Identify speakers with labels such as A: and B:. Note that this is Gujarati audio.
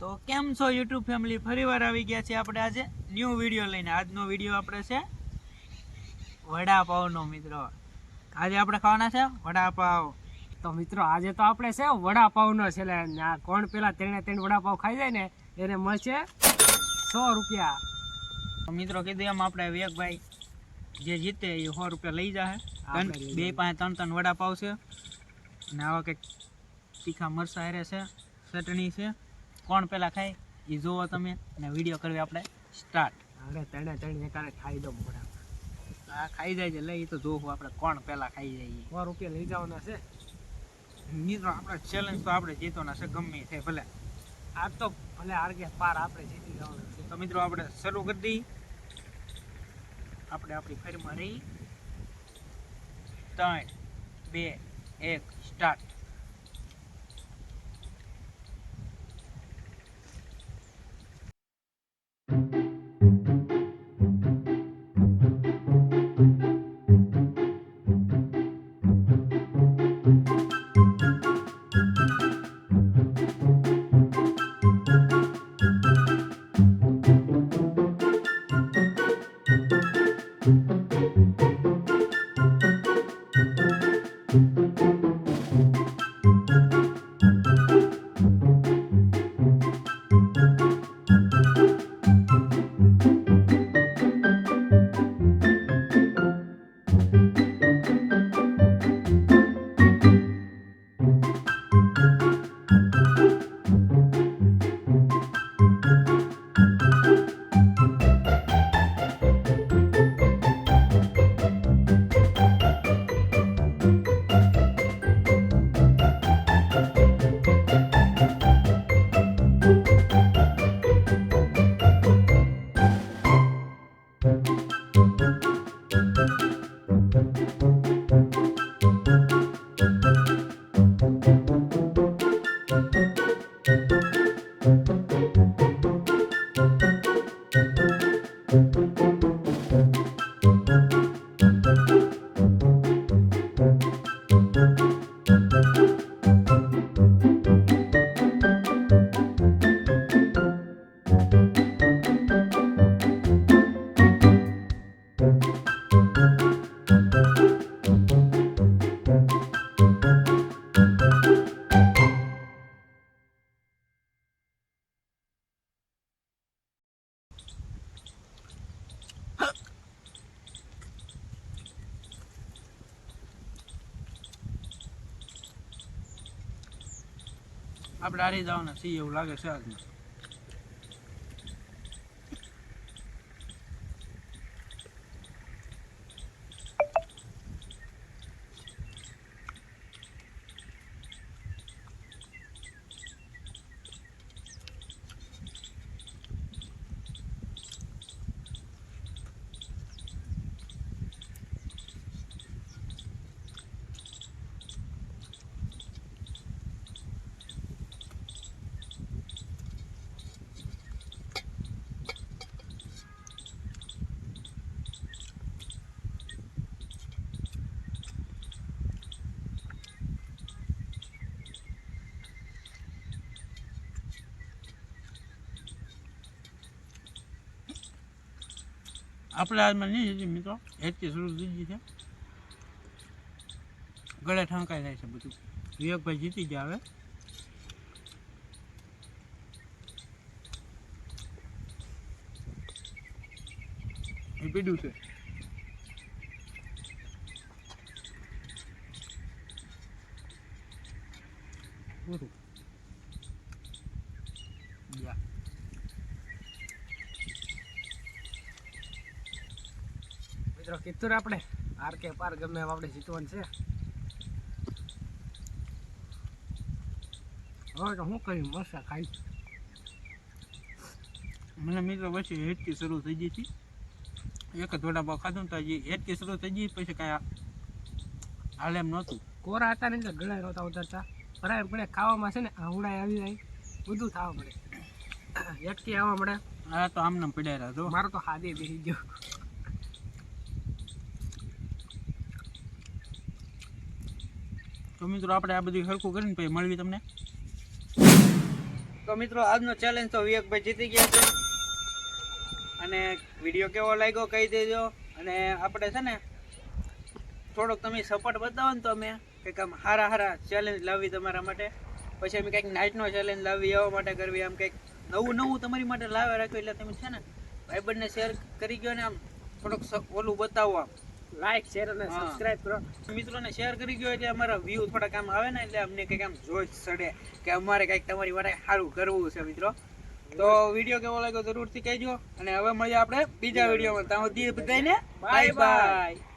A: તો કેમ છો યુટ્યુબ ફેમિલી? ફરીવાર આવી ગયા છે આપણે આજે. ન્યૂ વીડિયો લઈને. આજનો વીડિયો આપણે છે વડાપાવનો મિત્રો. આજે આપણે ખાવાના છે વડાપાવ.
B: તો મિત્રો આજે તો આપણે છે વડાપાવનો છે એટલે આ કોણ પેલા ત્રણે ત્રણ વડાપાવ ખાઈ જાય ને એને મળશે સો રૂપિયા.
A: મિત્રો કીધું એમ આપણે વિવેકભાઈ જે જીતે એ સો રૂપિયા લઈ
B: જશે
A: બે પાંચ ત્રણ ત્રણ વડાપાવ છે. અને આવા કંઈક તીખા મરસા હારે છે ચટણી છે. કોણ પેલા ખાય એ જોવો તમે અને વીડિયો કરવી આપણે સ્ટાર્ટ
B: હવે તણે ત્રણ એકારે ખાઈ દો વડા
A: આ ખાઈ જાય છે લઈ તો જોવું આપણે કોણ પેલા ખાઈ જાય
B: સો રૂપિયા લઈ જવાના છે.
A: મિત્રો આપણે ચેલેન્જ તો આપણે જીતવાના છે ગમે થાય ભલે.
B: આ તો ભલે આરગે પાર આપણે જીતી જવાના છે.
A: તો મિત્રો આપણે શરૂ કરી દઈએ. આપણે આપણી ફેરમાં રહી. ત્રણ બે એક સ્ટાર્ટ Thank you. આપણે હારી જવાના છીએ એવું લાગે છે આજમાં આપણે હાલમાં નહીં જીતી મિત્રો. હેતથી શરૂ જીતી છે. ગળે ઠંકાઈ જાય છે બધું. વિવેકભાઈ જીતી ગયા હવે. પીડ્યું છે. પૂરું
B: મિત્રો કીધું ને આપણે હાર કે પાર ગમે આપણે જીતવાનું છે. હવે તો શું કર્યું મસ્ત ખાઈ.
A: મને મિત્રો પછી હેટકી શરૂ થઈ ગઈ હતી. એક જ વડાપાવ ખાધું તો હજી હેટકી શરૂ થઈ ગઈ પછી કાંઈ હાલે એમ નહોતું.
B: કોરા હતા ને એટલે ગળાય નહોતા ઉતરતા. ભરાય પડે ખાવામાં છે ને આવડાય આવી જાય. બધું થવા પડે હેટકી આવવા મળે.
A: આ તો આમને પડ્યા રહ્યા તો
B: મારો તો હાદે બેસી ગયો.
A: તો મિત્રો આપણે આ બધું સરખું કરીને પછી મળવી તમને. તો મિત્રો આજનો ચેલેન્જ તો વિવેકભાઈ જીતી ગયા છે. અને વીડિયો કેવો લાગ્યો કહી દેજો. અને આપણે છે ને થોડોક તમે સપોર્ટ બતાવો ને તો અમે કંઈક આમ હારા હારા ચેલેન્જ લાવી તમારા માટે. પછી અમે કંઈક નાઇટનો ચેલેન્જ લાવી એવા માટે કરવી, આમ કંઈક નવું નવું તમારી માટે લાવ્યા રાખ્યું એટલે તમે છે ને ભાઈબંધને શેર કરી ગયો ને આમ થોડોક ઓલું બતાવો આમ.
B: લાઈક શેર અને. સબસ્ક્રાઇબ કરો.
A: મિત્રોને શેર કરી ગયો એટલે અમારા વ્યૂ થોડા કામ આવે ને એટલે અમને કંઈક આમ જોઈ ચડે કે અમારે કંઈક તમારી માટે સારું કરવું છે મિત્રો. તો વીડિયો કેવો લાગ્યો જરૂરથી કહેજો. અને હવે મળીએ આપણે બીજા વિડીયોમાં ત્યાં સુધી બધાને બાય બાય